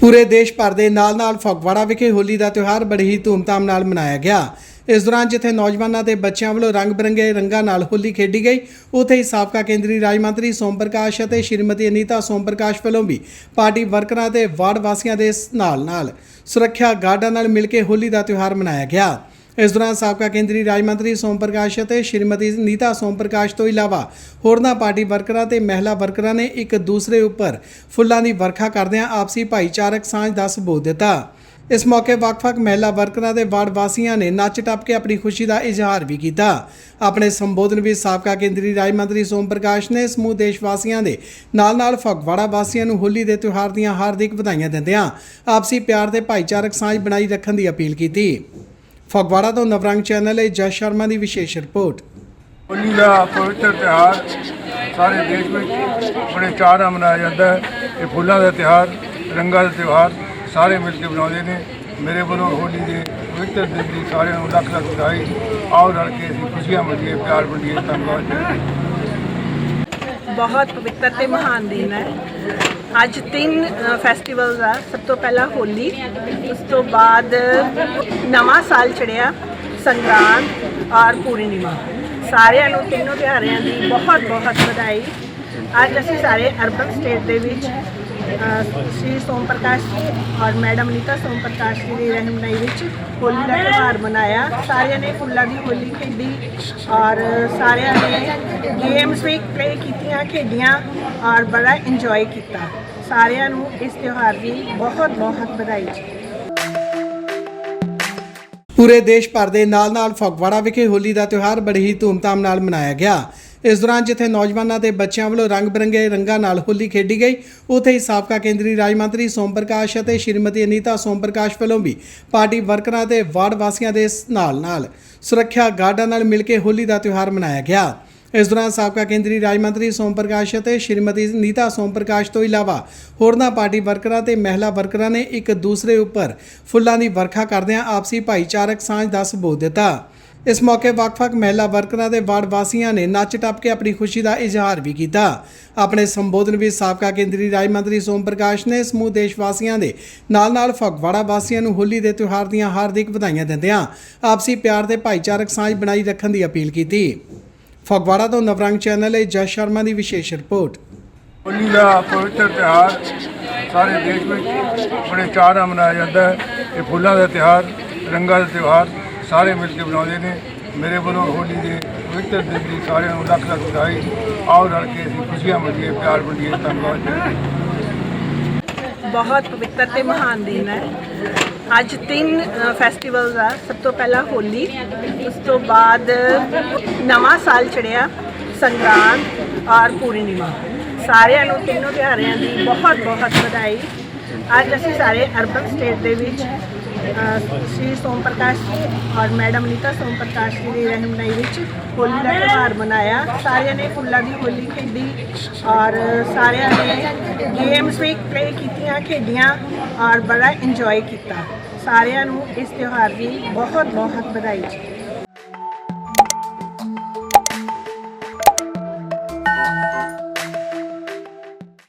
ਪੂਰੇ ਦੇਸ਼ ਭਰ ਦੇ ਨਾਲ-ਨਾਲ ਫਗਵਾੜਾ ਵਿਖੇ ਹੋਲੀ ਦਾ ਤਿਉਹਾਰ ਬੜੀ ਹੀ ਧੂਮਧਾਮ ਨਾਲ ਮਨਾਇਆ ਗਿਆ। ਇਸ ਦੌਰਾਨ ਜਿੱਥੇ ਨੌਜਵਾਨਾਂ ਤੇ ਬੱਚਿਆਂ ਵੱਲੋਂ ਰੰਗ-ਬਰੰਗੇ ਰੰਗਾਂ ਨਾਲ ਹੋਲੀ ਖੇਡੀ ਗਈ, ਉੱਥੇ ਹੀ ਸਾਬਕਾ ਕੇਂਦਰੀ ਰਾਜ ਮੰਤਰੀ ਸੋਮ ਪ੍ਰਕਾਸ਼ ਅਤੇ ਸ਼੍ਰੀਮਤੀ ਅਨੀਤਾ ਸੋਮ ਪ੍ਰਕਾਸ਼ ਵੱਲੋਂ ਵੀ ਪਾਰਟੀ ਵਰਕਰਾਂ ਤੇ ਵਾਰਡ ਵਾਸੀਆਂ ਦੇ ਨਾਲ-ਨਾਲ ਸੁਰੱਖਿਆ ਗਾਰਡਾਂ ਨਾਲ ਮਿਲ ਕੇ ਹੋਲੀ ਦਾ ਤਿਉਹਾਰ ਮਨਾਇਆ ਗਿਆ। ਇਸ ਦੌਰਾਨ ਸਾਬਕਾ ਕੇਂਦਰੀ ਰਾਜ ਮੰਤਰੀ ਸੋਮ ਪ੍ਰਕਾਸ਼ ਅਤੇ ਸ਼੍ਰੀਮਤੀ ਨੀਤਾ ਸੋਮ ਪ੍ਰਕਾਸ਼ ਤੋਂ ਇਲਾਵਾ ਹੋਰਨਾਂ ਪਾਰਟੀ ਵਰਕਰਾਂ ਤੇ ਮਹਿਲਾ ਵਰਕਰਾਂ ਨੇ ਇੱਕ ਦੂਸਰੇ ਉੱਪਰ ਫੁੱਲਾਂ ਦੀ ਵਰਖਾ ਕਰਦਿਆਂ ਆਪਸੀ ਭਾਈਚਾਰਕ ਸਾਂਝ ਦਾ ਸਬੂਤ ਦਿੱਤਾ। ਇਸ ਮੌਕੇ ਵੱਖ-ਵੱਖ ਮਹਿਲਾ ਵਰਕਰਾਂ ਦੇ ਵਾਰਡ ਵਾਸੀਆਂ ਨੇ ਨੱਚ ਟੱਪ ਕੇ ਆਪਣੀ ਖੁਸ਼ੀ ਦਾ ਇਜ਼ਹਾਰ ਵੀ ਕੀਤਾ। ਆਪਣੇ ਸੰਬੋਧਨ ਵਿੱਚ ਸਾਬਕਾ ਕੇਂਦਰੀ ਰਾਜ ਮੰਤਰੀ ਸੋਮ ਪ੍ਰਕਾਸ਼ ਨੇ ਸਮੂਹ ਦੇਸ਼ ਵਾਸੀਆਂ ਦੇ ਨਾਲ-ਨਾਲ ਫਗਵਾੜਾ ਵਾਸੀਆਂ ਨੂੰ ਹੋਲੀ ਦੇ ਤਿਉਹਾਰ ਦੀਆਂ ਹਾਰਦਿਕ ਵਧਾਈਆਂ ਦਿੰਦਿਆਂ ਆਪਸੀ ਪਿਆਰ ਤੇ ਭਾਈਚਾਰਕ ਸਾਂਝ ਬਣਾਈ ਰੱਖਣ ਦੀ ਅਪੀਲ ਕੀਤੀ। ਫਗਵਾੜਾ ਤੋਂ ਨਵਰੰਗ ਚੈਨਲ ਲਈ ਜੈ ਸ਼ਰਮਾ ਦੀ ਵਿਸ਼ੇਸ਼ ਰਿਪੋਰਟ। ਹੋਲੀ ਦਾ ਪਵਿੱਤਰ ਤਿਉਹਾਰ ਸਾਰੇ ਦੇਸ਼ ਵਿੱਚ ਬੜੇ ਚਾਅ ਨਾਲ ਮਨਾਇਆ ਜਾਂਦਾ ਹੈ। ਇਹ ਫੁੱਲਾਂ ਦਾ ਤਿਉਹਾਰ, ਰੰਗਾਂ ਦਾ ਤਿਉਹਾਰ ਸਾਰੇ ਮਿਲ ਕੇ ਮਨਾਉਂਦੇ ਨੇ। ਮੇਰੇ ਵੱਲੋਂ ਹੋਲੀ ਦੇ ਪਵਿੱਤਰ ਦਿਨ ਦੀ ਸਾਰਿਆਂ ਨੂੰ ਲੱਖ ਲੱਖ ਵਧਾਈ। ਆਓ ਰਲ ਕੇ ਅਸੀਂ ਖੁਸ਼ੀਆਂ ਵੰਡੀਏ ਪਿਆਰ ਵੰਡੀਏ ਧੰਨਵਾਦ। ਬਹੁਤ ਪਵਿੱਤਰ ਤੇ ਮਹਾਨ ਦਿਨ ਹੈ। ਅੱਜ ਤਿੰਨ ਫੈਸਟੀਵਲਸ ਆ। ਸਭ ਤੋਂ ਪਹਿਲਾਂ ਹੋਲੀ, ਉਸ ਤੋਂ ਬਾਅਦ ਨਵਾਂ ਸਾਲ ਚੜਿਆ, ਸੰਗਰਾਂਦ ਔਰ ਪੂਰਨਿਮਾ। ਸਾਰਿਆਂ ਨੂੰ ਤਿੰਨੋਂ ਤਿਉਹਾਰਾਂ ਦੀ ਬਹੁਤ ਬਹੁਤ ਵਧਾਈ। ਅੱਜ ਅਸੀਂ ਸਾਰੇ ਅਰਬਨ ਸਟੇਟ ਦੇ ਵਿੱਚ ਸ਼੍ਰੀ ਸੋਮ ਪ੍ਰਕਾਸ਼ ਜੀ ਔਰ ਮੈਡਮ ਨੀਤਾ ਸੋਮ ਪ੍ਰਕਾਸ਼ ਜੀ ਦੀ ਰਹਿਨਮਾਈ ਵਿੱਚ ਹੋਲੀ ਦਾ ਤਿਉਹਾਰ ਮਨਾਇਆ। ਸਾਰਿਆਂ ਨੇ ਫੁੱਲਾਂ ਦੀ ਹੋਲੀ ਖੇਡੀ ਔਰ ਸਾਰਿਆਂ ਨੇ ਗੇਮਸ ਵੀ ਪਲੇ ਕੀਤੀਆਂ, ਖੇਡੀਆਂ ਔਰ ਬੜਾ ਇੰਜੋਏ ਕੀਤਾ। ਸਾਰਿਆਂ ਨੂੰ ਇਸ ਤਿਉਹਾਰ ਦੀ ਬਹੁਤ ਬਹੁਤ ਵਧਾਈ ਜੀ। ਪੂਰੇ ਦੇਸ਼ ਭਰ ਦੇ ਨਾਲ-ਨਾਲ ਫਗਵਾੜਾ ਵਿਖੇ ਹੋਲੀ ਦਾ ਤਿਉਹਾਰ ਬੜੀ ਹੀ ਧੂਮਧਾਮ ਨਾਲ ਮਨਾਇਆ ਗਿਆ। ਇਸ ਦੌਰਾਨ ਜਿੱਥੇ ਨੌਜਵਾਨਾਂ ਤੇ ਬੱਚਿਆਂ ਵੱਲੋਂ ਰੰਗ-ਬਰੰਗੇ ਰੰਗਾਂ ਨਾਲ ਹੋਲੀ ਖੇਡੀ ਗਈ, ਉੱਥੇ ਹੀ ਸਾਬਕਾ ਕੇਂਦਰੀ ਰਾਜ ਮੰਤਰੀ ਸੋਮ ਪ੍ਰਕਾਸ਼ ਅਤੇ ਸ਼੍ਰੀਮਤੀ ਅਨੀਤਾ ਸੋਮ ਪ੍ਰਕਾਸ਼ ਵੱਲੋਂ ਵੀ ਪਾਰਟੀ ਵਰਕਰਾਂ ਤੇ ਵਾਰਡ ਵਾਸੀਆਂ ਦੇ ਨਾਲ-ਨਾਲ ਸੁਰੱਖਿਆ ਗਾਰਡਾਂ ਨਾਲ ਮਿਲ ਕੇ ਹੋਲੀ ਦਾ ਤਿਉਹਾਰ ਮਨਾਇਆ ਗਿਆ। ਇਸ ਦੌਰਾਨ ਸਾਬਕਾ ਕੇਂਦਰੀ ਰਾਜ ਮੰਤਰੀ ਸੋਮ ਪ੍ਰਕਾਸ਼ ਅਤੇ ਸ਼੍ਰੀਮਤੀ ਨੀਤਾ ਸੋਮ ਪ੍ਰਕਾਸ਼ ਤੋਂ ਇਲਾਵਾ ਹੋਰਨਾਂ ਪਾਰਟੀ ਵਰਕਰਾਂ ਤੇ ਮਹਿਲਾ ਵਰਕਰਾਂ ਨੇ ਇੱਕ ਦੂਸਰੇ ਉੱਪਰ ਫੁੱਲਾਂ ਦੀ ਵਰਖਾ ਕਰਦਿਆਂ ਆਪਸੀ ਭਾਈਚਾਰਕ ਸਾਂਝ ਦਾ ਸਬੂਤ ਦਿੱਤਾ। ਇਸ ਮੌਕੇ ਵੱਖ-ਵੱਖ ਮਹਿਲਾ ਵਰਕਰਾਂ ਦੇ ਵਾਰਡ ਵਾਸੀਆਂ ਨੇ ਨੱਚ ਟੱਪ ਕੇ ਆਪਣੀ ਖੁਸ਼ੀ ਦਾ ਇਜ਼ਹਾਰ ਵੀ ਕੀਤਾ। ਆਪਣੇ ਸੰਬੋਧਨ ਵਿੱਚ ਸਾਬਕਾ ਕੇਂਦਰੀ ਰਾਜ ਮੰਤਰੀ ਸੋਮ ਪ੍ਰਕਾਸ਼ ਨੇ ਸਮੂਹ ਦੇਸ਼ ਵਾਸੀਆਂ ਦੇ ਨਾਲ-ਨਾਲ ਫਗਵਾੜਾ ਵਾਸੀਆਂ ਨੂੰ ਹੋਲੀ ਦੇ ਤਿਉਹਾਰ ਦੀਆਂ ਹਾਰਦਿਕ ਵਧਾਈਆਂ ਦਿੰਦਿਆਂ ਆਪਸੀ ਪਿਆਰ ਤੇ ਭਾਈਚਾਰਕ ਸਾਂਝ ਬਣਾਈ ਰੱਖਣ ਦੀ ਅਪੀਲ ਕੀਤੀ। ਫਗਵਾੜਾ ਤੋਂ ਨਵਰੰਗ ਚੈਨਲ ਲਈ ਜਸ ਸ਼ਰਮਾ ਦੀ ਵਿਸ਼ੇਸ਼ ਰਿਪੋਰਟ। ਹੋਲੀ ਦਾ ਪਵਿੱਤਰ ਤਿਉਹਾਰ ਸਾਰੇ ਦੇਸ਼ ਵਿੱਚ ਬੜੇ ਚਾਅ ਨਾਲ ਮਨਾਇਆ ਜਾਂਦਾ ਹੈ। ਇਹ ਫੁੱਲਾਂ ਦਾ ਤਿਉਹਾਰ ਰੰਗਾਂ ਦਾ ਤਿਉਹਾਰ ਸਾਰੇ ਮਿਲ ਕੇ ਮਨਾਉਂਦੇ ਨੇ। ਮੇਰੇ ਵੱਲੋਂ ਹੋਲੀ ਦੇ ਪਵਿੱਤਰ ਦਿਨ ਦੀ ਸਾਰਿਆਂ ਨੂੰ ਲੱਖ ਲੱਖ ਵਧਾਈ। ਆਓ ਰਲ ਕੇ ਅਸੀਂ ਖੁਸ਼ੀਆਂ ਵੰਡੀਏ ਪਿਆਰ ਵੰਡੀਏ। ਧੰਨਵਾਦ ਜੀ। ਬਹੁਤ ਪਵਿੱਤਰ ਤੇ ਮਹਾਨ ਦਿਨ ਹੈ। ਅੱਜ ਤਿੰਨ ਫੈਸਟੀਵਲਸ ਆ। ਸਭ ਤੋਂ ਪਹਿਲਾਂ ਹੋਲੀ, ਉਸ ਤੋਂ ਬਾਅਦ ਨਵਾਂ ਸਾਲ ਚੜਿਆ, ਸੰਗਰਾਂਦ ਔਰ ਪੂਰਨਿਮਾ। ਸਾਰਿਆਂ ਨੂੰ ਤਿੰਨੋਂ ਤਿਉਹਾਰਾਂ ਦੀ ਬਹੁਤ ਬਹੁਤ ਵਧਾਈ। ਅੱਜ ਅਸੀਂ ਸਾਰੇ ਅਰਬਨ ਸਟੇਟ ਦੇ ਵਿੱਚ ਸ਼੍ਰੀ ਸੋਮ ਪ੍ਰਕਾਸ਼ ਜੀ ਔਰ ਮੈਡਮ ਨੀਤਾ ਸੋਮ ਪ੍ਰਕਾਸ਼ ਜੀ ਦੀ ਰਹਿਨਮਾਈ ਵਿੱਚ ਹੋਲੀ ਦਾ ਤਿਉਹਾਰ ਮਨਾਇਆ। ਸਾਰਿਆਂ ਨੇ ਫੁੱਲਾਂ ਦੀ ਹੋਲੀ ਖੇਡੀ ਔਰ ਸਾਰਿਆਂ ਨੇ ਗੇਮਸ ਵੀ ਪਲੇ ਕੀਤੀਆਂ, ਖੇਡੀਆਂ ਔਰ ਬੜਾ ਇੰਜੋਏ ਕੀਤਾ। ਸਾਰਿਆਂ ਨੂੰ ਇਸ ਤਿਉਹਾਰ ਦੀ ਬਹੁਤ ਬਹੁਤ ਵਧਾਈ ਜੀ।